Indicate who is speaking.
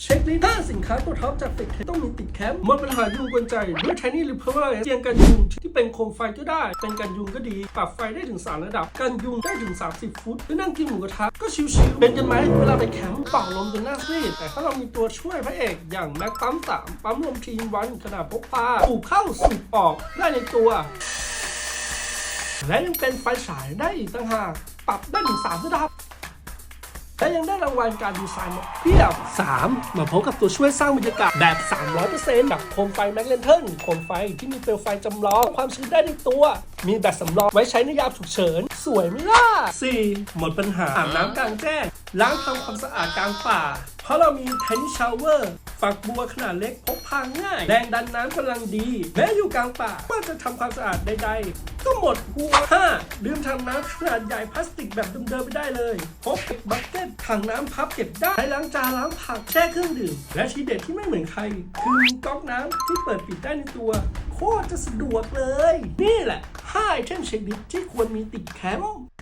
Speaker 1: เช็คลิสต์ห้าสินค้าตัวท็อปจากเฟกเทต้องมีติดแคมป์หมดปัญหายุงกวนใจด้วย Tiny r e p e l l e r เตียงกันยุงที่เป็นโคมไฟก็ได้ เป็นกันยุงก็ดี ปรับไฟได้ถึง 3 ระดับ กันยุงได้ถึง 30 ฟุตหรือนั่งกินหมูกระทะก็ชิวๆเป็นกันไหมเวลาไปแคมป์เป่าลมจนหน้าซีดแต่ถ้าเรามีตัวช่วยพระเอกอย่างแม็กปั๊ม 3 ปั๊มลมทีนวันขนาดพกพาสูบเข้าสูบออกได้ในตัว และยังเป็นไฟฉายได้อีกต่างหากปรับได้ถึง3ระดับ และยังได้รางวัลการดีไซน์มาเพียบ 3. มาพบกับตัวช่วยสร้างบรรยากาศแบบ 300%แบบโคมไฟแมกเลนเทิลโคมไฟที่มีเปลวไฟจำลองความชื้นได้ในตัว มีแบตสำรองไว้ใช้ในยามฉุกเฉิน สวยไหมล่ะ 4. หมดปัญหาอาบน้ำกลางแจ้งล้างทำความสะอาดกลางป่า เพราะเรามีเทนชาวเวอร์ฝักบัวขนาดเล็กพกพาง่าย แรงดันน้ำกำลังดี แม้อยู่กลางป่าก็จะทำความสะอาดใดๆ ก็หมดหัว 5. ดื่มถังน้ำขนาดใหญ่พลาสติกแบบเดิมๆไม่ได้เลยพกบักเก็ตถังน้ำพับเก็บได้ใช้ล้างจานล้างผักแช่เครื่องดื่ม และทีเด็ดที่ไม่เหมือนใคร คือก๊อกน้ำที่เปิดปิดได้ในตัว โคตรจะสะดวกเลย นี่แหละ5ไอเทมเช็คลิสที่ควรมีติดแคมป์